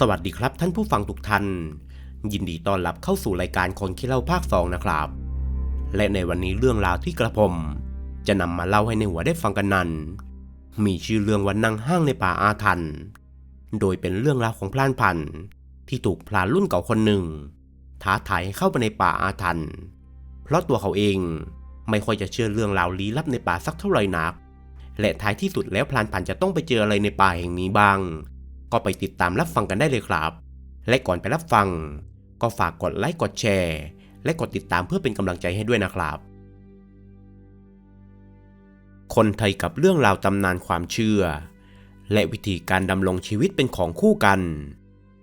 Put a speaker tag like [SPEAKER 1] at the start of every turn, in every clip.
[SPEAKER 1] สวัสดีครับท่านผู้ฟังทุกท่าน ยินดีต้อนรับเข้าสู่รายการคนขี้เล่าภาคสองนะครับ และในวันนี้เรื่องราวที่กระผม จะนำมาเล่าให้ในหัวได้ฟังกันนั้น มีชื่อเรื่องวันนั่งห้างในป่าอาถรรพ์โดยเป็นเรื่องราวของพลานพันธ์ที่ถูกพลานรุ่นเก่าคนหนึ่ง ท้าทายให้เข้าไปในป่าอาถรรพ์เพราะตัวเขาเองไม่ค่อยจะเชื่อเรื่องราวลี้ลับในป่าสักเท่าไหร่นัก และท้ายที่สุดแล้วพลานพันธ์จะต้องไปเจออะไรในป่าแห่งนี้บ้าง ก็ไปติดตามรับฟังกันได้เลยครับ และก่อนไปรับฟัง ก็ฝากกดไลค์กดแชร์ และกดติดตามเพื่อเป็นกำลังใจให้ด้วยนะครับ คนไทยกับเรื่องราวตำนานความเชื่อ และวิธีการดำรงชีวิตเป็นของคู่กัน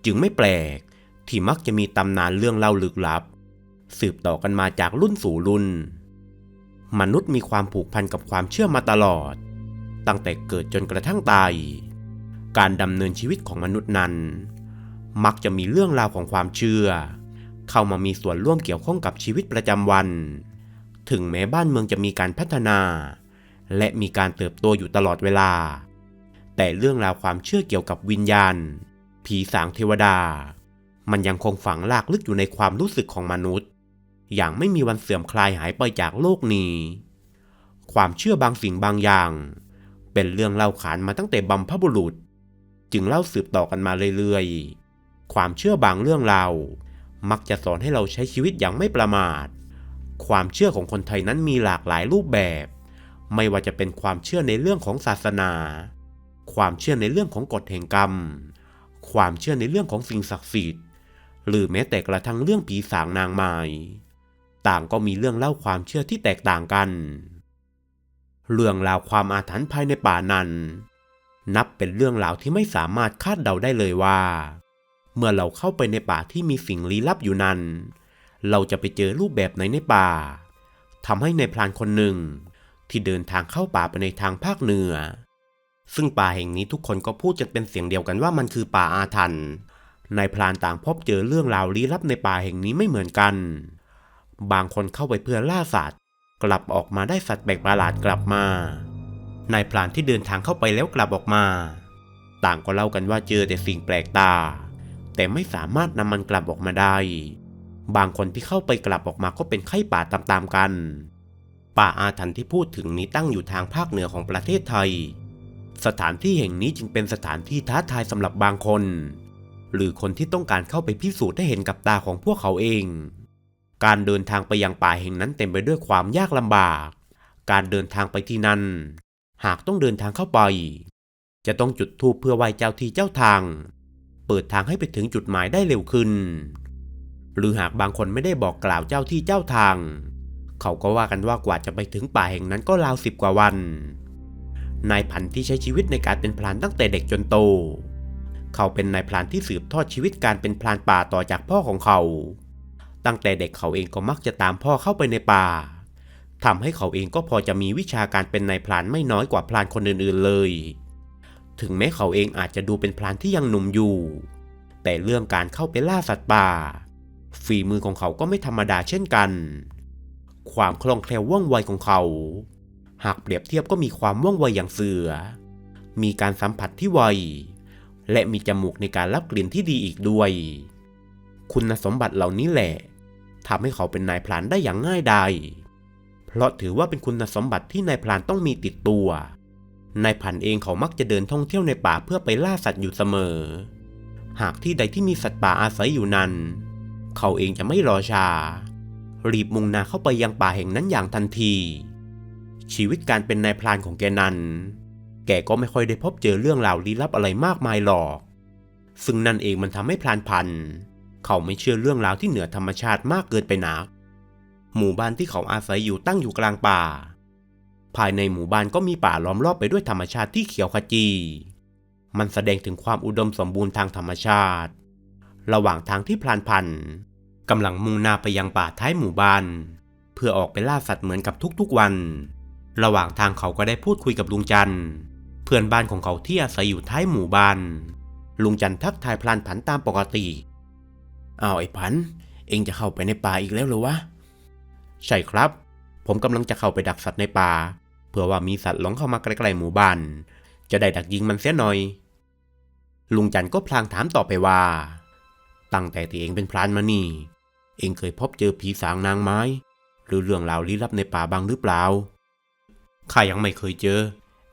[SPEAKER 1] จึงไม่แปลกที่มักจะมีตำนานเรื่องเล่าลึกลับ สืบต่อกันมาจากรุ่นสู่รุ่น มนุษย์มีความผูกพันกับความเชื่อมาตลอด ตั้งแต่เกิดจนกระทั่งตาย การดำเนินชีวิตของมนุษย์นั้น มักจะมีเรื่องราวของความเชื่อ เข้ามามีส่วนร่วมเกี่ยวข้องกับชีวิตประจำวัน ถึงแม้บ้านเมืองจะมีการพัฒนา และมีการเติบโตอยู่ตลอดเวลา แต่เรื่องราวความเชื่อเกี่ยวกับวิญญาณ ผีสางเทวดา มันยังคงฝังลากลึกอยู่ในความรู้สึกของมนุษย์ อย่างไม่มีวันเสื่อมคลายหายไปจากโลกนี้ ความเชื่อบางสิ่งบางอย่าง เป็นเรื่องเล่าขานมาตั้งแต่บัมพบุรุษ จึงเล่าสืบต่อกันมาเรื่อยๆ ความเชื่อบางเรื่องเรามักจะสอนให้เราใช้ชีวิตอย่างไม่ประมาท ความเชื่อของคนไทยนั้นมีหลากหลายรูปแบบ ไม่ว่าจะเป็นความเชื่อในเรื่องของศาสนา ความเชื่อในเรื่องของกฎแห่งกรรม ความเชื่อในเรื่องของสิ่งศักดิ์สิทธิ์ หรือแม้แต่กระทั่งเรื่องผีสางนางไม้ต่างก็มีเรื่องเล่าความเชื่อที่แตกต่างกัน เรื่องราวความอาถรรพ์ภายในป่านั้น นับเป็นเรื่องราวที่ไม่สามารถคาดเดาได้เลยว่า เมื่อเราเข้าไปในป่าที่มีสิ่งลี้ลับอยู่นั้น เราจะไปเจอรูปแบบไหนในป่าทำให้ในพรานคนหนึ่ง ที่เดินทางเข้าป่าไปในทางภาคเหนือ ซึ่งป่าแห่งนี้ทุกคนก็พูดกันเป็นเสียงเดียวกันว่ามันคือป่าอาถรรพ์นายพรานต่างพบเจอเรื่องราวลี้ลับในป่าแห่งนี้ไม่เหมือนกัน บางคนเข้าไปเพื่อล่าสัตว์ กลับออกมาได้สัตว์แปลกประหลาดกลับมา นายพรานที่เดินทางเข้าไปแล้วกลับออกมา ต่างก็เล่ากันว่าเจอแต่สิ่งแปลกตา แต่ไม่สามารถนำมันกลับออกมาได้ บางคนที่เข้าไปกลับออกมาก็เป็นไข้ป่าตามๆกัน ป่าอาถรรพ์ที่พูดถึงนี้ตั้งอยู่ทางภาคเหนือของประเทศไทย สถานที่แห่งนี้จึงเป็นสถานที่ท้าทายสำหรับบางคน หรือคนที่ต้องการเข้าไปพิสูจน์ให้เห็นกับตาของพวกเขาเอง การเดินทางไปยังป่าแห่งนั้นเต็มไปด้วยความยากลำบาก การเดินทางไปที่นั่น หากต้องเดินทางเข้าไป จะต้องจุดธูปเพื่อไหว้เจ้าที่เจ้าทาง เปิดทางให้ไปถึงจุดหมายได้เร็วขึ้น หรือหากบางคนไม่ได้บอกกล่าวเจ้าที่เจ้าทาง เขาก็ว่ากันว่ากว่าจะไปถึงป่าแห่งนั้นก็ราวสิบกว่าวัน นายพันที่ใช้ชีวิตในการเป็นพรานตั้งแต่เด็กจนโต เขาเป็นนายพรานที่สืบทอดชีวิตการเป็นพรานป่าต่อจากพ่อของเขา ตั้งแต่เด็กเขาเองก็มักจะตามพ่อเข้าไปในป่า ทำให้เขาเองก็พอจะมีวิชาการเป็นนายพรานไม่น้อยกว่าพรานคนอื่นๆเลย ถึงแม้เขาเองอาจจะดูเป็นพรานที่ยังหนุ่มอยู่ แต่เรื่องการเข้าไปล่าสัตว์ป่า ฝีมือของเขาก็ไม่ธรรมดาเช่นกัน ความคล่องแคล่วว่องไวของเขา หากเปรียบเทียบก็มีความว่องไวอย่างเสือ มีการสัมผัสที่ไว และมีจมูกในการรับกลิ่นที่ดีอีกด้วย คุณสมบัติเหล่านี้แหละทำให้เขาเป็นนายพรานได้อย่างง่ายดาย เพราะถือว่าเป็นคุณสมบัติที่นายพรานต้องมีติดตัวนายพันเองเขามักจะเดินท่องเที่ยวในป่าเพื่อไปล่าสัตว์อยู่เสมอ หากที่ใดที่มีสัตว์ป่าอาศัยอยู่นั้น เขาเองจะไม่รอช้ารีบมุ่งหน้าเข้าไปยังป่าแห่งนั้นอย่างทันที ชีวิตการเป็นนายพรานของแกนั้น แกก็ไม่ค่อยได้พบเจอเรื่องราวลี้ลับอะไรมากมายหรอก ซึ่งนั่นเองมันทำให้พรานพัน เขาไม่เชื่อเรื่องราวที่เหนือธรรมชาติมากเกินไปนัก หมู่บ้านที่เขาอาศัยอยู่ตั้งอยู่กลางป่า ภายในหมู่บ้านก็มีป่าล้อมรอบไปด้วยธรรมชาติที่เขียวขจี มันแสดงถึงความอุดมสมบูรณ์ทางธรรมชาติ ระหว่างทางที่พลานพันกำลังมุ่งหน้าไปยังป่าท้ายหมู่บ้าน เพื่อออกไปล่าสัตว์เหมือนกับทุกๆวัน ระหว่างทางเขาก็ได้พูดคุยกับลุงจันทร์เพื่อนบ้านของเขาที่อาศัยอยู่ท้ายหมู่บ้าน ลุงจันทร์ทักทายพลานผันตามปกติ เอาไอ้พัน เองจะเข้าไปในป่าอีกแล้วหรือวะ ใช่ครับ ผมกำลังจะเข้าไปดักสัตว์ในป่า เพื่อว่ามีสัตว์หลงเข้ามาใกล้ๆหมู่บ้าน จะได้ดักยิงมันเสียหน่อย ลุงจันทร์ก็พลางถามต่อไปว่า ตั้งแต่ที่เองเป็นพรานมานี่ เองเคยพบเจอผีสางนางไม้ หรือเรื่องราวลี้ลับในป่าบ้างหรือเปล่า ข้ายังไม่เคยเจอ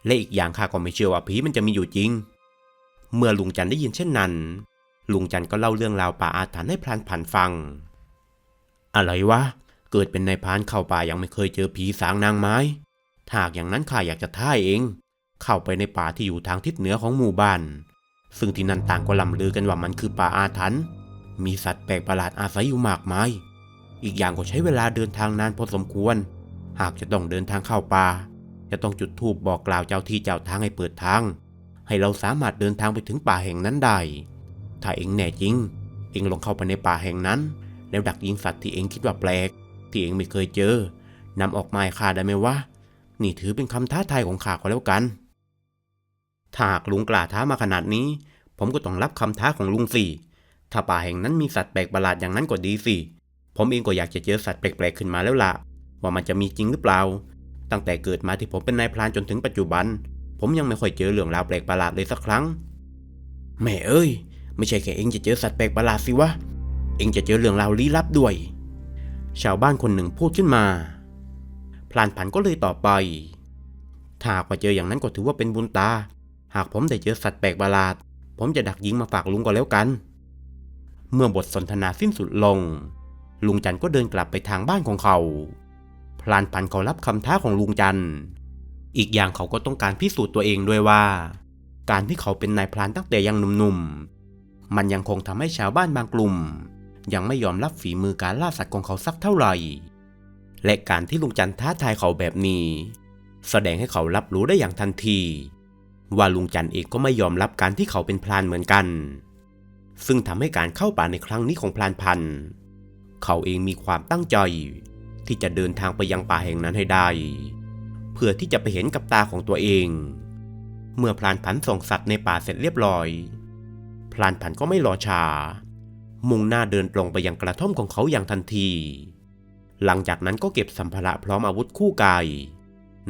[SPEAKER 1] และอีกอย่างข้าก็ไม่เชื่อว่าผีมันจะมีอยู่จริง เมื่อลุงจันทร์ได้ยินเช่นนั้น ลุงจันทร์ก็เล่าเรื่องราวป่าอาถรรพ์ให้พรานผันฟัง อะไรวะ เกิดเป็นนายพรานเข้าป่ายังไม่เคยเจอผีสางนางไม้ถ้าหากอย่างนั้นข้าอยากจะท้าเอง เข้าไปในป่าที่อยู่ทางทิศเหนือของหมู่บ้าน ซึ่งที่นั่นต่างก็ล่ำลือกันว่ามันคือป่าอาถรรพ์ มีสัตว์แปลกประหลาดอาศัยอยู่มากมาย อีกอย่างก็ใช้เวลาเดินทางนานพอสมควร หากจะต้องเดินทางเข้าป่า จะต้องจุดธูปบอกกล่าวเจ้าที่เจ้าทางให้เปิดทาง ให้เราสามารถเดินทางไปถึงป่าแห่งนั้นได้ ถ้าเองแน่จริง เองลงเข้าไปในป่าแห่งนั้น แล้วดักยิงสัตว์ที่เองคิดว่าแปลก ที่เองไม่เคยเจอนำออกมาให้ข้าได้ไหมวะ นี่ถือเป็นคำท้าทายของข้าก็แล้วกัน ถ้าหากลุงกล้าท้ามาขนาดนี้ ผมก็ต้องรับคำท้าของลุงสิถ้าป่าแห่งนั้นมีสัตว์แปลกประหลาดอย่างนั้นก็ดีสิ ผมเองก็อยากจะเจอสัตว์แปลกๆขึ้นมาแล้วล่ะ ว่ามันจะมีจริงหรือเปล่า ตั้งแต่เกิดมาที่ผมเป็นนายพรานจนถึงปัจจุบัน ผมยังไม่ค่อยเจอเรื่องราวแปลกประหลาดเลยสักครั้ง แม่เอ้ย ไม่ใช่แค่เองจะเจอสัตว์แปลกประหลาดสิวะ เองจะเจอเรื่องราวลี้ลับด้วย ชาวบ้านคนหนึ่งพูดขึ้นมา พลานผันก็เลยตอบไป ถ้าหากว่าเจออย่างนั้นก็ถือว่าเป็นบุญตา หากผมได้เจอสัตว์แปลกประหลาด ผมจะดักยิงมาฝากลุงก็แล้วกัน เมื่อบทสนทนาสิ้นสุดลง ลุงจันทร์ก็เดินกลับไปทางบ้านของเขา พลานผันเขารับคำท้าของลุงจันทร์อีกอย่างเขาก็ต้องการพิสูจน์ตัวเองด้วยว่า การที่เขาเป็นนายพรานตั้งแต่ยังหนุ่มๆ มันยังคงทำให้ชาวบ้านบางกลุ่ม ยังไม่ยอมรับฝีมือการล่าสัตว์ของเขาสักเท่าไหร่ และการที่ลุงจันท้าทายเขาแบบนี้ แสดงให้เขารับรู้ได้อย่างทันที ว่าลุงจันเองก็ไม่ยอมรับการที่เขาเป็นพรานเหมือนกัน ซึ่งทำให้การเข้าป่าในครั้งนี้ของพรานพันธ์เขาเองมีความตั้งใจ ที่จะเดินทางไปยังป่าแห่งนั้นให้ได้ เพื่อที่จะไปเห็นกับตาของตัวเอง เมื่อพลานผันส่งสัตว์ในป่าเสร็จเรียบร้อย พลานผันก็ไม่รอช้า มุ่งหน้าเดินตรงไปยังกระท่อมของเขาอย่างทันที หลังจากนั้นก็เก็บสัมภาระพร้อมอาวุธคู่กาย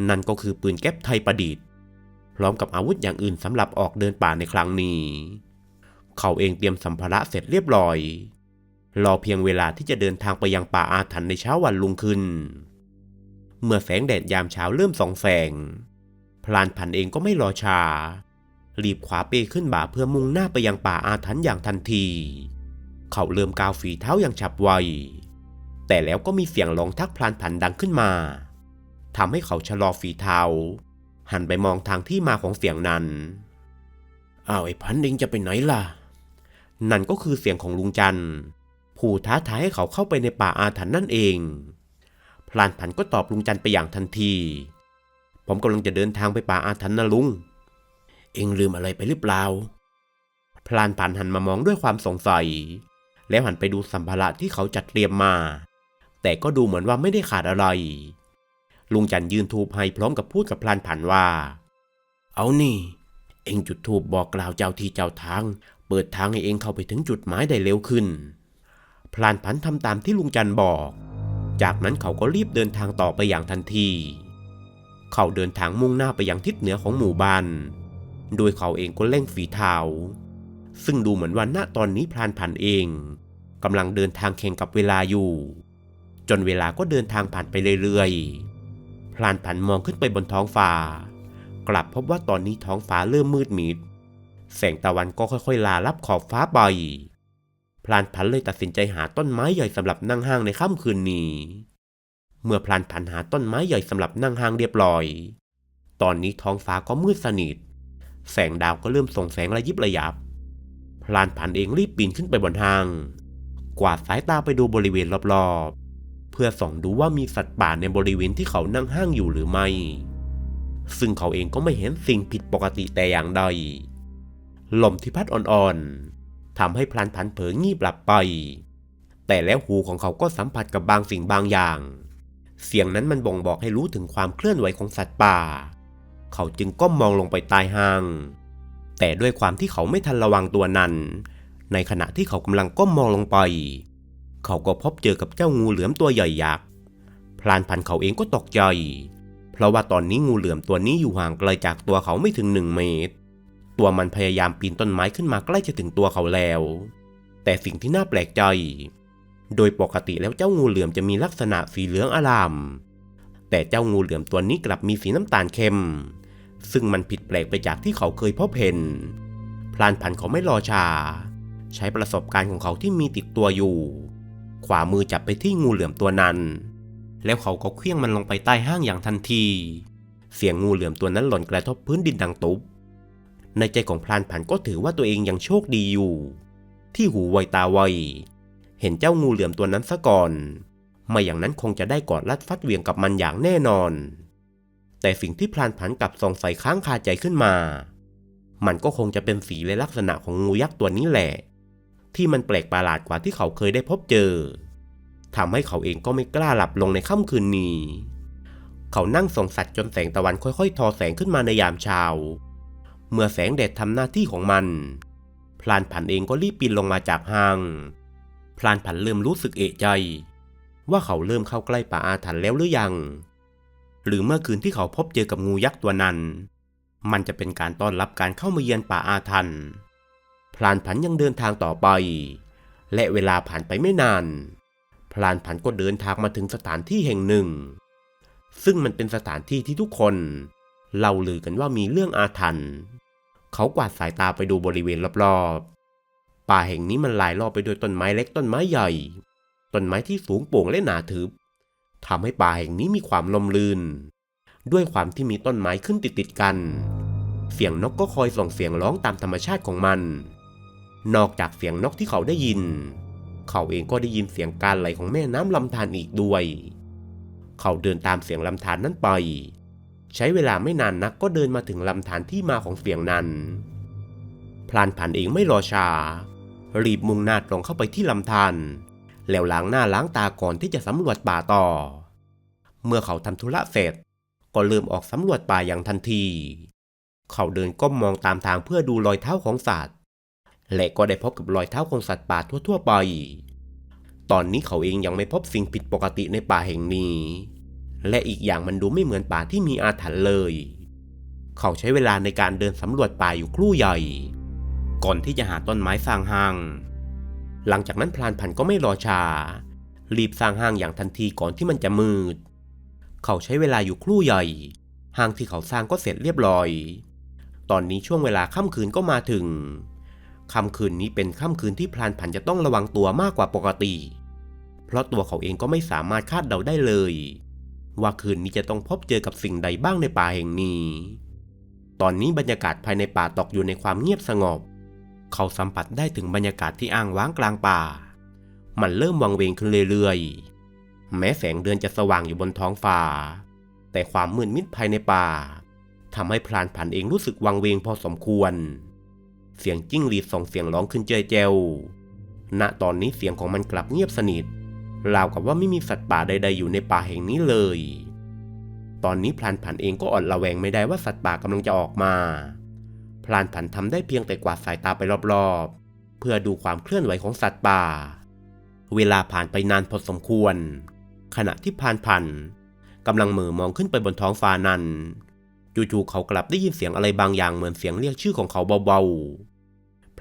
[SPEAKER 1] นั่นก็คือปืนแก๊ปไทยประดิษฐ์ พร้อมกับอาวุธอย่างอื่นสำหรับออกเดินป่าในครั้งนี้ เขาเองเตรียมสัมภาระเสร็จเรียบร้อย รอเพียงเวลาที่จะเดินทางไปยังป่าอาถรรพ์ในเช้าวันรุ่งขึ้น เมื่อแสงแดดยามเช้าเริ่มส่องแสง พลานผันเองก็ไม่รอช้ารีบขวาเปขึ้นบ่าเพื่อมุ่งหน้าไปยังป่าอาถรรพ์อย่างทันที เขาเริ่มก้าวฝีเท้าอย่างฉับไว แต่แล้วก็มีเสียงร้องทักพลานผันดังขึ้นมา ทำให้เขาชะลอฝีเท้า หันไปมองทางที่มาของเสียงนั้น อ้าวไอ้พันเองจะไปไหนล่ะ นั่นก็คือเสียงของลุงจันทร์ผู้ท้าทายให้เขาเข้าไปในป่าอาถรรพ์นั่นเอง พลานผันก็ตอบลุงจันทร์ไปอย่างทันที ผมกำลังจะเดินทางไปป่าอาถรรพ์นะลุง เอ็งลืมอะไรไปหรือเปล่า พลานผันหันมามองด้วยความสงสัย แล้วหันไปดูสัมภาระที่เขาจัดเตรียมมา แต่ก็ดูเหมือนว่าไม่ได้ขาดอะไร ลุงจันยืนทูบให้พร้อมกับพูดกับพลานผันว่า เอานี่ เอ็งจุดทูบบอกกล่าวเจ้าที่เจ้าทาง เปิดทางให้เอ็งเข้าไปถึงจุดหมายได้เร็วขึ้น พลานผันทำตามที่ลุงจันบอก จากนั้นเขาก็รีบเดินทางต่อไปอย่างทันที เขาเดินทางมุ่งหน้าไปยังทิศเหนือของหมู่บ้าน โดยเขาเองก็เร่งฝีเท้าซึ่งดูเหมือนว่าณตอนนี้พลานผันเอง กำลังเดินทางแข่งกับเวลาอยู่ จนเวลาก็เดินทางผ่านไปเรื่อยๆ พลานผันมองขึ้นไปบนท้องฟ้า กลับพบว่าตอนนี้ท้องฟ้าเริ่มมืดมิด แสงตะวันก็ค่อยๆ ลาลับขอบฟ้าไป พลานผันเลยตัดสินใจหาต้นไม้ใหญ่สำหรับนั่งห้างในค่ำคืนนี้ เมื่อพลานผันหาต้นไม้ใหญ่สำหรับนั่งห้างเรียบร้อย ตอนนี้ท้องฟ้าก็มืดสนิท แสงดาวก็เริ่มส่องแสงระยิบระยับ พลานผันเองรีบปีนขึ้นไปบนห้าง กวาดสายตาไปดูบริเวณรอบๆ เพื่อส่องดูว่ามีสัตว์ป่าในบริเวณที่เขานั่งห้างอยู่หรือไม่ ซึ่งเขาเองก็ไม่เห็นสิ่งผิดปกติแต่อย่างใดลมที่พัดอ่อนๆทำให้พลานผันเผลองีบหลับไป แต่แล้วหูของเขาก็สัมผัสกับบางสิ่งบางอย่าง เสียงนั้นมันบ่งบอกให้รู้ถึงความเคลื่อนไหวของสัตว์ป่า เขาจึงก้มมองลงไปใต้หาง แต่ด้วยความที่เขาไม่ทันระวังตัวนั้น ในขณะที่เขากำลังก้มมองลงไป เขาก็พบเจอกับเจ้างูเหลือมตัวใหญ่ยักษ์ พลานพันเขาเองก็ตกใจ เพราะว่าตอนนี้งูเหลือมตัวนี้อยู่ห่างไกลจากตัวเขาไม่ถึงหนึ่งเมตร ตัวมันพยายามปีนต้นไม้ขึ้นมาใกล้จะถึงตัวเขาแล้ว แต่สิ่งที่น่าแปลกใจ โดยปกติแล้วเจ้างูเหลือมจะมีลักษณะสีเหลืองอลาม แต่เจ้างูเหลือมตัวนี้กลับมีสีน้ำตาลเข้ม ซึ่งมันผิดแปลกไปจากที่เขาเคยพบเห็น พลานผันเขาไม่รอช้า ใช้ประสบการณ์ของเขาที่มีติดตัวอยู่ ขวามือจับไปที่งูเหลือมตัวนั้น แล้วเขาก็เคลื่องมันลงไปใต้ห้างอย่างทันที เสียงงูเหลือมตัวนั้นหล่นกระทบพื้นดินดังตุบ ในใจของพลานผันก็ถือว่าตัวเองยังโชคดีอยู่ ที่หูไวตาไว เห็นเจ้างูเหลือมตัวนั้นซะก่อน ไม่อย่างนั้นคงจะได้กอดรัดฟัดเวียงกับมันอย่างแน่นอน แต่สิ่งที่พลานผันกับสงใส่ค้างคาใจขึ้นมา มันก็คงจะเป็นสีและลักษณะของงูยักษ์ตัวนี้แหละ ที่มันแปลกประหลาดกว่าที่เขาเคยได้พบเจอทำให้เขาเองก็ไม่กล้าหลับลงในค่ำคืนนี้ เขานั่งส่องสัตว์จนแสงตะวันค่อยๆ ทอแสงขึ้นมาในยามเช้า เมื่อแสงแดดทำหน้าที่ของมัน พลานผันเองก็รีบปีนลงมาจากห้าง พลานผันเริ่มรู้สึกเอะใจ ว่าเขาเริ่มเข้าใกล้ป่าอาถรรพ์แล้วหรือยัง หรือเมื่อคืนที่เขาพบเจอกับงูยักษ์ตัวนั้น มันจะเป็นการต้อนรับการเข้ามาเยือนป่าอาถรรพ์ พลานผันยังเดินทางต่อไป และเวลาผ่านไปไม่นาน พลานผันก็เดินทางมาถึงสถานที่แห่งหนึ่ง ซึ่งมันเป็นสถานที่ที่ทุกคนเล่าลือกันว่ามีเรื่องอาถรรพ์เขากวาดสายตาไปดูบริเวณรอบๆ ป่าแห่งนี้มันลายรอบไปด้วยต้นไม้เล็กต้นไม้ใหญ่ ต้นไม้ที่สูงโปร่งและหนาทึบทำให้ป่าแห่งนี้มีความลมลื่น ด้วยความที่มีต้นไม้ขึ้นติดๆกัน เสียงนกก็คอยส่งเสียงร้องตามธรรมชาติของมัน นอกจากเสียงนกที่เขาได้ยิน เขาเองก็ได้ยินเสียงการไหลของแม่น้ำลำธารอีกด้วย เขาเดินตามเสียงลำธารนั้นไป ใช้เวลาไม่นานนักก็เดินมาถึงลำธารที่มาของเสียงนั้น พลานผันเองไม่รอช้า รีบมุ่งหน้าตรงเข้าไปที่ลำธารแล้วล้างหน้าล้างตาก่อนที่จะสำรวจป่าต่อ เมื่อเขาทำธุระเสร็จ ก็เริ่มออกสำรวจป่าอย่างทันที เขาเดินก้มมองตามทางเพื่อดูรอยเท้าของสัตว์ และก็ได้พบกับรอยเท้าของสัตว์ป่าทั่วๆไป ตอนนี้เขาเองยังไม่พบสิ่งผิดปกติในป่าแห่งนี้ และอีกอย่างมันดูไม่เหมือนป่าที่มีอาถรรพ์เลย เขาใช้เวลาในการเดินสำรวจป่าอยู่ครู่ใหญ่ ก่อนที่จะหาต้นไม้สร้างห้าง หลังจากนั้นพลานผันก็ไม่รอช้า รีบสร้างห้างอย่างทันทีก่อนที่มันจะมืด เขาใช้เวลาอยู่ครู่ใหญ่ ห้างที่เขาสร้างก็เสร็จเรียบร้อย ตอนนี้ช่วงเวลาค่ำคืนก็มาถึง ค่ำคืนนี้เป็นค่ำคืนที่พลานผันจะต้องระวังตัวมากกว่าปกติ เพราะตัวเขาเองก็ไม่สามารถคาดเดาได้เลย ว่าคืนนี้จะต้องพบเจอกับสิ่งใดบ้างในป่าแห่งนี้ ตอนนี้บรรยากาศภายในป่าตกอยู่ในความเงียบสงบ เขาสัมผัสได้ถึงบรรยากาศที่อ้างว้างกลางป่า มันเริ่มวังเวงขึ้นเรื่อยๆ แม้แสงเดือนจะสว่างอยู่บนท้องฟ้า แต่ความมืดมิดภายในป่าทำให้พลานผันเองรู้สึกวังเวงพอสมควร เสียงจิ้งหรีดส่งเสียงร้องขึ้นเจยเจวณตอนนี้เสียงของมันกลับเงียบสนิท ราวกับว่าไม่มีสัตว์ป่าใด ๆ อยู่ในป่าแห่งนี้เลย ตอนนี้พลานผันเองก็อดระแวงไม่ได้ว่าสัตว์ป่ากำลังจะออกมา พลานผันทำได้เพียงแต่กวาดสายตาไปรอบๆ เพื่อดูความเคลื่อนไหวของสัตว์ป่า เวลาผ่านไปนานพอสมควร ขณะที่พลานผันกำลังเหมือมองขึ้นไปบนท้องฟ้านั้นจู่ๆเขากลับได้ยินเสียงอะไรบางอย่างเหมือนเสียงเรียกชื่อของเขาเบาๆ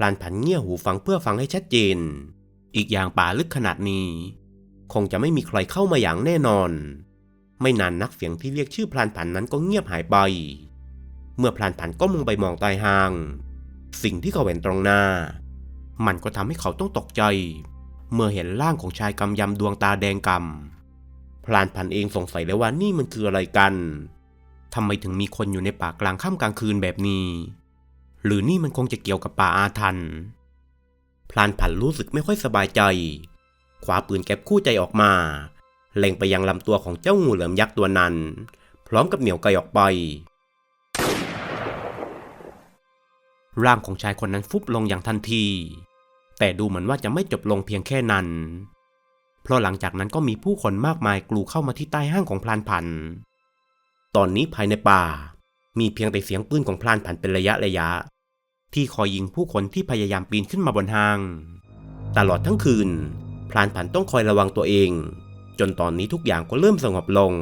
[SPEAKER 1] พลานผันเงี่ยหูฟังเพื่อฟังให้ชัดเจน อีกอย่างป่าลึกขนาดนี้ คงจะไม่มีใครเข้ามาอย่างแน่นอน ไม่นานนักเสียงที่เรียกชื่อพลานผันนั้นก็เงียบหายไป เมื่อพลานผันก้มลงไปมองใต้หาง สิ่งที่เขาเห็นตรงหน้า มันก็ทำให้เขาต้องตกใจ เมื่อเห็นร่างของชายกำยำดวงตาแดงกำพลานผันเองสงสัยแล้วว่านี่มันคืออะไรกันทำไมถึงมีคนอยู่ในป่ากลางค่ำกลางคืนแบบนี้ หรือนี่มันคงจะเกี่ยวกับป่าอาถรรพ์พลานผันรู้สึกไม่ค่อยสบายใจคว้าปืนแก๊ปคู่ใจออกมา เล็งไปยังลำตัวของเจ้างูเหลือมยักษ์ตัวนั้น พร้อมกับเหนี่ยวไกออกไปร่างของชายคนนั้นฟุบลงอย่างทันที แต่ดูเหมือนว่าจะไม่จบลงเพียงแค่นั้น เพราะหลังจากนั้นก็มีผู้คนมากมายกลูเข้ามาที่ใต้ห้างของพลานผัน ตอนนี้ภายในป่า มีเพียงแต่เสียงปืนของพลานผันเป็นระยะระยะ ที่คอยยิงผู้คนที่พยายามปีนขึ้นมาบนห้าง ตลอดทั้งคืน พลานผันต้องคอยระวังตัวเอง จนตอนนี้ทุกอย่างก็เริ่มสงบลง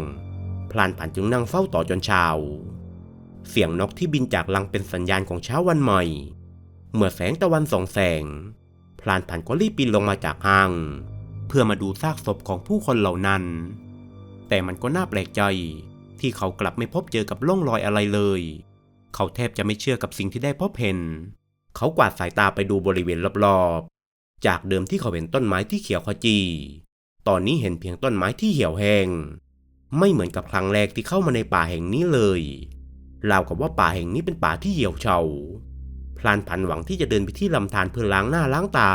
[SPEAKER 1] พลานผันจึงนั่งเฝ้าต่อจนเช้าเสียงนกที่บินจากลังเป็นสัญญาณของเช้าวันใหม่ เมื่อแสงตะวันส่องแสง พลานผันก็รีบปีนลงมาจากห้าง เพื่อมาดูซากศพของผู้คนเหล่านั้น แต่มันก็น่าแปลกใจ ที่เขากลับไม่พบเจอกับร่องรอยอะไรเลย เขาแทบจะไม่เชื่อกับสิ่งที่ได้พบเห็น เขากวาดสายตาไปดูบริเวณรอบๆ จากเดิมที่เขาเห็นต้นไม้ที่เขียวขจี ตอนนี้เห็นเพียงต้นไม้ที่เหี่ยวแห้ง ไม่เหมือนกับครั้งแรกที่เข้ามาในป่าแห่งนี้เลยราวกับว่าป่าแห่งนี้เป็นป่าที่เหี่ยวเฉา พลานผันหวังที่จะเดินไปที่ลำธารเพื่อล้างหน้าล้างตา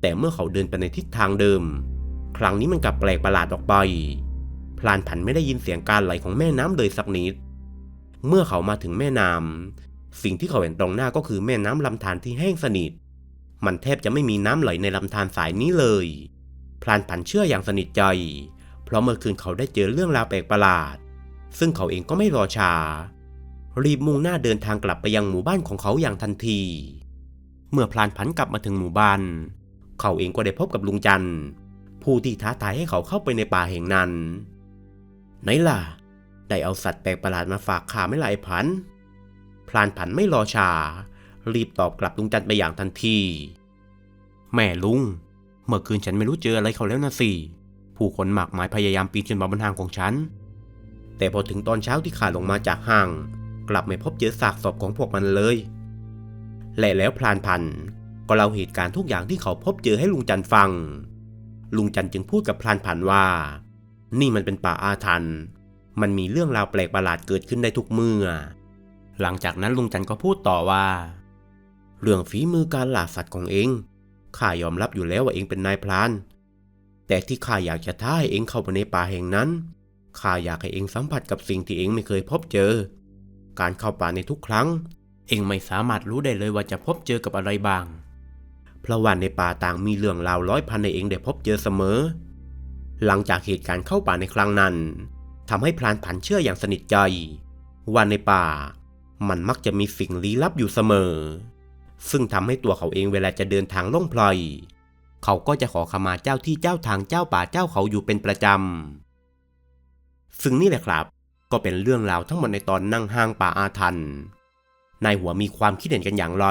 [SPEAKER 1] แต่เมื่อเขาเดินไปในทิศทางเดิม ครั้งนี้มันกลับแปลกประหลาดออกไป พลานผันไม่ได้ยินเสียงการไหลของแม่น้ำเลยสักนิด เมื่อเขามาถึงแม่น้ำสิ่งที่เขาเห็นตรงหน้าก็คือแม่น้ำลำธารที่แห้งสนิท มันแทบจะไม่มีน้ำไหลในลำธารสายนี้เลย พลานผันเชื่ออย่างสนิทใจ เพราะเมื่อคืนเขาได้เจอเรื่องราวแปลกประหลาด ซึ่งเขาเองก็ไม่รอช้ารีบมุ่งหน้าเดินทางกลับไปยังหมู่บ้านของเขาอย่างทันที เมื่อพลานผันกลับมาถึงหมู่บ้าน เขาเองก็ได้พบกับลุงจันทร์ผู้ที่ท้าทายให้เขาเข้าไปในป่าแห่งนั้น ไหนล่ะ ได้เอาสัตว์แปลกประหลาดมาฝากข้าไม่ล่ะไอ้ผัน พลานผันไม่รอช้ารีบตอบกลับลุงจันไปอย่างทันที แม่ลุง เมื่อคืนฉันไม่รู้เจออะไรเขาแล้วนะสิ ผู้คนหมากมายพยายามปีนขึ้นมาบนทางของฉัน แต่พอถึงตอนเช้าที่ข้าลงมาจากห้าง กลับไม่พบเจอซากศพของพวกมันเลย และแล้วพลานพันก็เล่าเหตุการณ์ทุกอย่างที่เขาพบเจอให้ลุงจันฟัง ลุงจันจึงพูดกับพลานผันว่า นี่มันเป็นป่าอาถรรพ์มันมีเรื่องราวแปลกประหลาดเกิดขึ้นได้ทุกเมื่อ หลังจากนั้นลุงจันก็พูดต่อว่า เรื่องฝีมือการล่าสัตว์ของเองข้ายอมรับอยู่แล้วว่าเองเป็นนายพราน แต่ที่ข้าอยากจะท้าให้เองเข้าไปในป่าแห่งนั้นข้าอยากให้เองสัมผัสกับสิ่งที่เองไม่เคยพบเจอ การเข้าป่าในทุกครั้ง เองไม่สามารถรู้ได้เลยว่าจะพบเจอกับอะไรบ้าง เพราะว่าในป่าต่างมีเรื่องราวร้อยพันในเองได้พบเจอเสมอ หลังจากเหตุการณ์เข้าป่าในครั้งนั้นทำให้พรานผันเชื่ออย่างสนิทใจว่าในป่า มันมักจะมีสิ่งลี้ลับอยู่เสมอ ซึ่งทำให้ตัวเขาเองเวลาจะเดินทางล่องพลอย เขาก็จะขอขมาเจ้าที่เจ้าทางเจ้าป่าเจ้าเขาอยู่เป็นประจำ ซึ่งนี่แหละครับ ก็เป็นเรื่องราวทั้งหมดในตอนนั่งห้างป่าอาถรรพ์นายหัวมีความคิดเห็นกันอย่างไร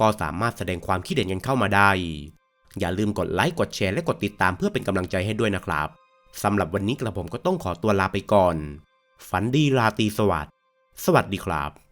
[SPEAKER 1] ก็สามารถแสดงความคิดเห็นกันเข้ามาได้ อย่าลืมกดไลค์กดแชร์และกดติดตามเพื่อเป็นกำลังใจให้ด้วยนะครับสำหรับวันนี้กระผมก็ต้องขอตัวลาไปก่อน ฝันดีราตรีสวัสดิ์สวัสดีครับ